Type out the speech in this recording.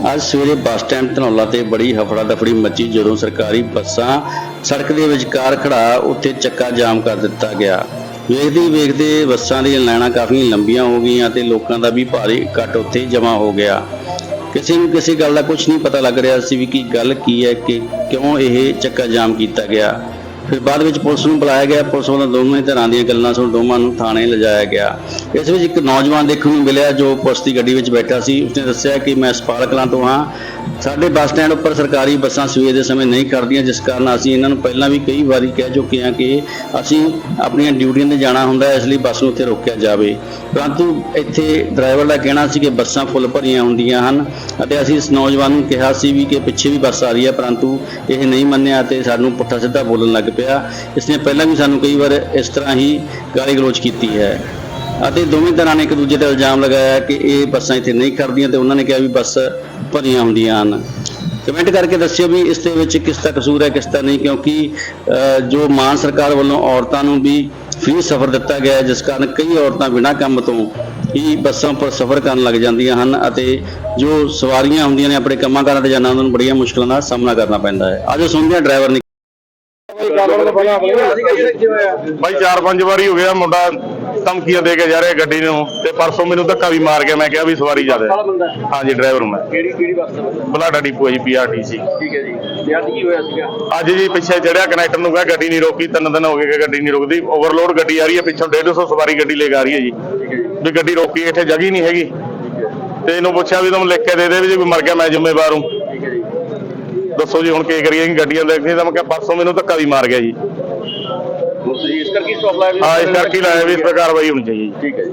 ਅੱਜ ਸਵੇਰੇ bus stand Dhanaula ਤੇ ਬੜੀ ਹਫੜਾ ਦਫੜੀ ਮੱਚੀ ਜਦੋਂ ਸਰਕਾਰੀ ਬੱਸਾਂ ਸੜਕ ਦੇ ਵਿਚਕਾਰ ਖੜਾ, ਉੱਥੇ ਚੱਕਾ ਜਾਮ ਕਰ ਦਿੱਤਾ ਗਿਆ। ਵੇਖਦੇ ਵੇਖਦੇ ਬੱਸਾਂ ਦੀਆਂ ਲਾਈਨਾਂ ਕਾਫੀ ਲੰਬੀਆਂ ਹੋ ਗਈਆਂ ਤੇ ਲੋਕਾਂ ਦਾ ਵੀ ਭਾਰੀ ਇਕੱਠ ਉੱਥੇ ਜਮ੍ਹਾਂ ਹੋ ਗਿਆ। ਕਿਸੇ ਨੂੰ ਕਿਸੇ ਗੱਲ ਦਾ ਕੁਝ ਨਹੀਂ ਪਤਾ ਲੱਗ ਰਿਹਾ ਸੀ ਵੀ ਕੀ ਗੱਲ ਕੀ ਹੈ ਕਿ ਕਿਉਂ ਇਹ ਚੱਕਾ ਜਾਮ ਕੀਤਾ ਗਿਆ। ਫਿਰ ਬਾਅਦ ਵਿੱਚ ਪੁਲਿਸ ਨੂੰ ਬੁਲਾਇਆ ਗਿਆ। ਪੁਲਿਸ ਵੱਲੋਂ ਦੋਵੇਂ ਤਰ੍ਹਾਂ ਦੀਆਂ ਗੱਲਾਂ ਸੁਣ ਦੋਵਾਂ ਨੂੰ ਥਾਣੇ ਲਿਜਾਇਆ ਗਿਆ। ਇਸ ਵਿੱਚ ਇੱਕ ਨੌਜਵਾਨ ਦੇਖਣ ਨੂੰ ਮਿਲਿਆ ਜੋ ਪੁਲਿਸ ਦੀ ਗੱਡੀ ਵਿੱਚ ਬੈਠਾ ਸੀ। ਉਸਨੇ ਦੱਸਿਆ ਕਿ ਮੈਂ ਸਪਾਲ ਕਲਾਂ ਤੋਂ ਹਾਂ। ਸਾਡੇ ਬੱਸ ਸਟੈਂਡ ਉੱਪਰ ਸਰਕਾਰੀ ਬੱਸਾਂ ਸਵੇਰ ਦੇ ਸਮੇਂ ਨਹੀਂ ਕਰਦੀਆਂ ਜਿਸ ਕਾਰਨ ਅਸੀਂ ਇਹਨਾਂ ਨੂੰ ਪਹਿਲਾਂ ਵੀ ਕਈ ਵਾਰੀ ਕਹਿ ਚੁੱਕੇ ਹਾਂ ਕਿ ਅਸੀਂ ਆਪਣੀਆਂ ਡਿਊਟੀਆਂ ਤੇ ਜਾਣਾ ਹੁੰਦਾ ਇਸ ਲਈ ਬੱਸ ਨੂੰ ਉੱਥੇ ਰੋਕਿਆ ਜਾਵੇ। ਪਰੰਤੂ ਇੱਥੇ ਡਰਾਈਵਰ ਦਾ ਕਹਿਣਾ ਸੀ ਕਿ ਬੱਸਾਂ ਫੁੱਲ ਭਰੀਆਂ ਹੁੰਦੀਆਂ ਹਨ ਅਤੇ ਅਸੀਂ ਇਸ ਨੌਜਵਾਨ ਨੂੰ ਕਿਹਾ ਸੀ ਵੀ ਕਿ ਪਿੱਛੇ ਵੀ ਬੱਸ ਆ ਰਹੀ ਹੈ, ਪਰੰਤੂ ਇਹ ਨਹੀਂ ਮੰਨਿਆ ਤੇ ਸਾਨੂੰ ਪੁੱਠਾ ਸਿੱਧਾ ਬੋਲਣ ਲੱਗ ਪਿਆ। ਇਸਨੇ ਪਹਿਲਾਂ ਵੀ ਸਾਨੂੰ ਕਈ ਵਾਰ ਇਸ ਤਰ੍ਹਾਂ ਹੀ ਗਾਲੀ ਗਲੋਚ ਕੀਤੀ ਹੈ। ਅਤੇ ਦੋਵੇਂ ਤਰ੍ਹਾਂ ਨੇ ਇੱਕ ਦੂਜੇ ਤੇ ਇਲਜ਼ਾਮ ਲਗਾਇਆ ਕਿ ਇਹ ਬੱਸਾਂ ਇੱਥੇ ਨਹੀਂ ਖੜ੍ਹਦੀਆਂ ਤੇ ਉਹਨਾਂ ਨੇ ਕਿਹਾ ਵੀ ਬੱਸ ਭਰੀਆਂ ਹੁੰਦੀਆਂ ਹਨ। ਕਮੈਂਟ ਕਰਕੇ ਦੱਸਿਓ ਵੀ ਇਸ ਦੇ ਵਿੱਚ ਕਿਸ ਦਾ ਕਸੂਰ ਹੈ, ਕਿਸ ਦਾ ਨਹੀਂ, ਕਿਉਂਕਿ ਜੋ ਮਾਨ ਸਰਕਾਰ ਵੱਲੋਂ ਔਰਤਾਂ ਨੂੰ ਵੀ ਫ੍ਰੀ ਸਫ਼ਰ ਦਿੱਤਾ ਗਿਆ ਹੈ, ਜਿਸ ਕਾਰਨ ਕਈ ਔਰਤਾਂ ਬਿਨਾਂ ਕੰਮ ਤੋਂ ਹੀ ਬੱਸਾਂ ਪਰ ਸਫ਼ਰ ਕਰਨ ਲੱਗ ਜਾਂਦੀਆਂ ਹਨ ਅਤੇ ਜੋ ਸਵਾਰੀਆਂ ਹੁੰਦੀਆਂ ਨੇ ਆਪਣੇ ਕੰਮਾਂ ਕਾਰਾਂ ਤੇ ਜਾਣਾ, ਉਹਨਾਂ ਨੂੰ ਬੜੀਆਂ ਮੁਸ਼ਕਲਾਂ ਦਾ ਸਾਹਮਣਾ ਕਰਨਾ ਪੈਂਦਾ ਹੈ। ਆਜੋ ਸੁਣਦੇ ਹਾਂ ਡਰਾਈਵਰ ਨੇ ਬਾਈ, ਚਾਰ ਪੰਜ ਵਾਰੀ ਹੋ ਗਿਆ ਮੁੰਡਾ ਧਮਕੀਆਂ ਦੇ ਕੇ ਜਾ ਰਿਹਾ ਗੱਡੀ ਨੂੰ ਤੇ ਪਰਸੋਂ ਮੈਨੂੰ ਧੱਕਾ ਵੀ ਮਾਰ ਗਿਆ ਮੈਂ ਕਿਹਾ ਵੀ ਸਵਾਰੀ ਜ਼ਿਆਦਾ ਹੈ। ਹਾਂਜੀ ਡਰਾਈਵਰ ਮੈਂ। ਕਿਹੜੀ ਕਿਹੜੀ ਬੱਸ ਦਾ? ਬਲਾਡਾ ਡਿਪੂ ਹੈ ਜੀ ਪੀਆਰਟੀਸੀ ਠੀਕ ਹੈ ਜੀ। ਤੇ ਅੱਜ ਕੀ ਹੋਇਆ ਸੀਗਾ? ਅੱਜ ਜੀ ਪਿੱਛੇ ਚੜਿਆ ਕਨੈਕਟਰ ਨੂੰ ਕਿਹਾ ਗੱਡੀ ਨਹੀਂ ਰੋਕੀ ਤਿੰਨ ਦਿਨ ਹੋ ਗਏ ਕਿ ਗੱਡੀ ਨਹੀਂ ਰੁਕਦੀ। ਓਵਰਲੋਡ ਗੱਡੀ ਆ ਰਹੀ ਹੈ ਪਿੱਛੋਂ 150 ਸਵਾਰੀ ਗੱਡੀ ਲੈ ਕੇ ਆ ਰਹੀ ਹੈ ਜੀ। ਠੀਕ ਹੈ ਜੀ। ਵੀ ਗੱਡੀ ਰੋਕੀ ਇੱਥੇ ਜਗ੍ਹਾ ਹੀ ਨਹੀਂ ਹੈਗੀ। ਤੇ ਇਹਨੂੰ ਪੁੱਛਿਆ ਵੀ ਤੁਹਾਨੂੰ ਲਿਖ ਕੇ ਦੇ ਦੇ ਵੀ ਜੇ ਕੋਈ ਮਰ ਗਿਆ ਮੈਂ ਜ਼ਿੰਮੇਵਾਰ ਹੂੰ। ਠੀਕ ਹੈ ਜੀ। ਦੱਸੋ ਜੀ ਹੁਣ ਕੀ ਕਰੀਏ ਕਿ ਗੱਡੀਆਂ ਲੈ ਕੇ ਤਾਂ ਮੈਂ ਕਿਹਾ ਪਰਸੋਂ ਮੈਨੂੰ ਧੱਕਾ ਵੀ ਮਾਰ ਗਿਆ ਜੀ। ਤੁਸੀਂ ਇਸ ਕਰਕੇ ਸਟਾਪ ਲਾਇਆ ਵੀ ਹਾਂ ਇਸ ਕਰਕੇ ਹੀ ਲਾਇਆ ਵੀ ਇਸ ਤੇ ਕਾਰਵਾਈ ਹੋਣੀ ਚਾਹੀਦੀ ਜੀ। ਠੀਕ ਹੈ ਜੀ